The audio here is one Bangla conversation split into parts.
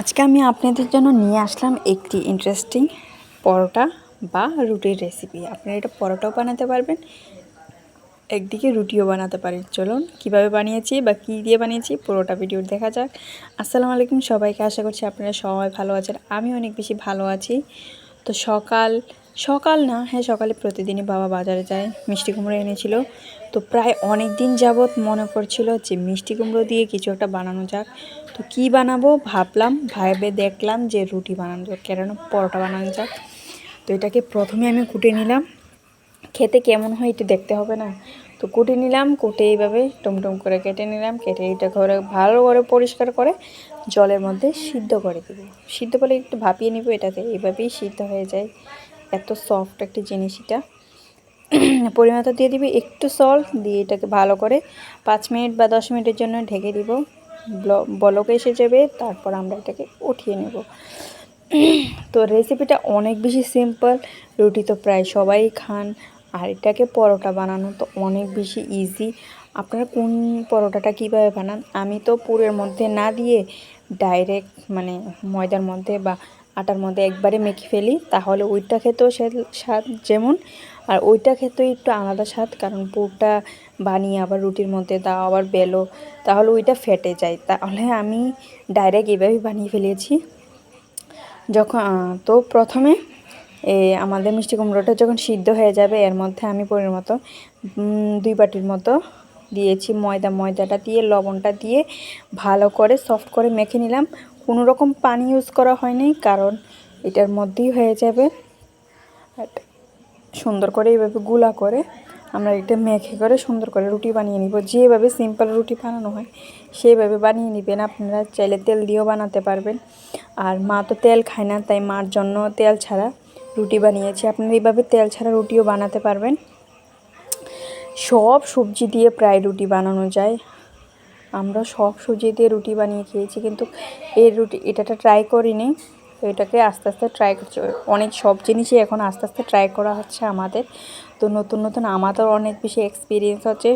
আজকে আমি আপনাদের জন্য নিয়ে আসলাম একটি ইন্টারেস্টিং পরোটা বা রুটির রেসিপি আপনারা এটা পরোটাও বানাতে পারবেন, একদিকে রুটিও বানাতে পারেন। চলুন, কীভাবে বানিয়েছি বা কী দিয়ে বানিয়েছি পুরোটা ভিডিও দেখা যাক। আসসালামু আলাইকুম সবাইকে, আশা করছি আপনারা সবাই ভালো আছেন। আমি অনেক বেশি ভালো আছি। তো সকাল সকাল না হ্যাঁ সকালে প্রতিদিনই বাবা বাজারে যায়, মিষ্টি কুমড়ো এনেছিল। তো প্রায় অনেক দিন যাবৎ মনে করছিল যে মিষ্টি কুমড়ো দিয়ে কিছু একটা বানানো যাক। তো কি বানাবো ভাবলাম ভাবে দেখলাম যে রুটি বানানো যাক কেন পরোটা বানানো যাক। তো এটাকে প্রথমে আমি কুটে নিলাম। খেতে কেমন হয় একটু দেখতে হবে না। তো কুটে নিলাম, কুটে এইভাবে টুমটুম করে কেটে নিলাম, কেটে এটা ঘরে ভালো করে পরিষ্কার করে জলের মধ্যে সিদ্ধ করে দেবো। সিদ্ধ করে একটু ভাপিয়ে নেব এটাতে, এইভাবেই সিদ্ধ হয়ে যায়। এত সফট একটা জিনিস এটা। পরিমাণ দিয়ে দিবি, একটু সল্ট দিয়ে এটাকে ভালো করে পাঁচ মিনিট বা দশ মিনিটের জন্য ঢেকে দিব। বলক এসে যাবে, তারপর আমরা এটাকে উঠিয়ে নেব। তো রেসিপিটা অনেক বেশি সিম্পল রুটি তো প্রায় সবাই খান। আর এটাকে পরোটা বানানো তো অনেক বেশি ইজি আপনারা কোন পরোটাটা কীভাবে বানান? আমি তো পুরের মধ্যে না দিয়ে ডাইরেক্ট মানে ময়দার মধ্যে বা আটার মধ্যে একবারে মেখে ফেলি, তাহলে ওইটা খেতেও সে স্বাদ যেমন। আর ওইটা খেতেও একটু আলাদা স্বাদ, কারণ পুরটা বানিয়ে আবার রুটির মধ্যে দাও, আবার বেলো, তাহলে ওইটা ফেটে যায়। তাহলে আমি ডাইরেক্ট এভাবেই বানিয়ে ফেলেছি। যখন তো প্রথমে, এ, আমাদের মিষ্টি কুমড়োটা যখন সিদ্ধ হয়ে যাবে, এর মধ্যে আমি পরির মতো দুই বাটির মতো দিয়েছি ময়দা। ময়দাটা দিয়ে, লবণটা দিয়ে ভালো করে সফট করে মেখে নিলাম। কোনো রকম পানি ইউজ করা হয়নি, কারণ এটার মধ্যেই হয়ে যাবে। সুন্দর করে এইভাবে গুলা করে আমরা এটা মেখে করে সুন্দর করে রুটি বানিয়ে নিব। যেভাবে সিম্পল রুটি বানানো হয়, সেইভাবে বানিয়ে নেবেন। আপনারা চাইলে তেল দিয়েও বানাতে পারবেন। আর মা তো তেল খায় না, তাই মার জন্য তেল ছাড়া রুটি বানিয়েছি। আপনারা এইভাবে তেল ছাড়া রুটিও বানাতে পারবেন। সব সবজি দিয়ে প্রায় রুটি বানানো যায়। আমরা সব সবজি দিয়ে রুটি বানিয়ে খেয়েছি, কিন্তু এই রুটি, এটাটা ট্রাই করিনি। তো এটাকে আস্তে আস্তে ট্রাই করছে। অনেক সব জিনিসই এখন আস্তে আস্তে ট্রাই করা হচ্ছে আমাদের। তো নতুন নতুন আমাদের অনেক বেশি এক্সপিরিয়েন্স হচ্ছে।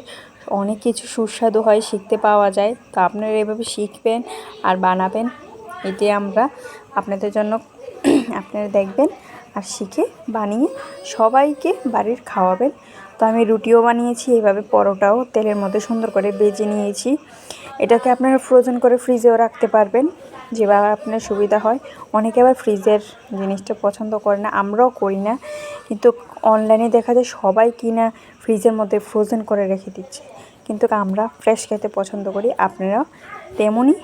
অনেক কিছু সুস্বাদু হয়, শিখতে পাওয়া যায়। তো আপনারা এভাবে শিখবেন আর বানাবেন এটি আমরা আপনাদের জন্য আপনারা দেখবেন আর শিখে বানিয়ে সবাইকে বাড়ির খাওয়াবেন। তো আমি রুটিও বানিয়েছি এইভাবে পরোটাও তেলের মধ্যে সুন্দর করে বেজে নিয়েছি। এটাকে আপনারা ফ্রোজেন করে ফ্রিজেও রাখতে পারবেন যেভাবে আপনার সুবিধা হয়। অনেকে আবার ফ্রিজের জিনিসটা পছন্দ করে না, আমরাও করি না। কিন্তু অনলাইনে দেখা যায় সবাই কিনা ফ্রিজের মধ্যে ফ্রোজেন করে রেখে দিচ্ছে। কিন্তু আমরা ফ্রেশ খেতে পছন্দ করি, আপনারাও তেমনই,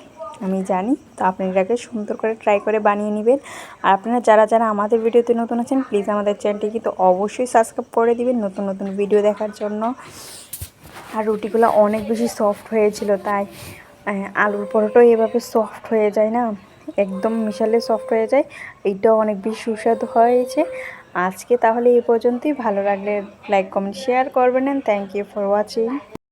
আমি জানি। তো আপনি এটাকে সুন্দর করে ট্রাই করে বানিয়ে নেবেন। আর আপনারা যারা যারা আমাদের ভিডিওতে নতুন আছেন প্লিজ আমাদের চ্যানেলটি কিন্তু অবশ্যই সাবস্ক্রাইব করে দিবেন নতুন নতুন ভিডিও দেখার জন্য। আর রুটিগুলো অনেক বেশি সফট হয়েছিল, তাই আলুর পরোটাও এভাবে সফট হয়ে যায় না? একদম মিশালে সফট হয়ে যায়। এইটাও অনেক বেশি সুস্বাদু হয়েছে। আজকে তাহলে এই পর্যন্তই। ভালো লাগলে লাইক কমেন্ট শেয়ার করবেন থ্যাংক ইউ ফর ওয়াচিং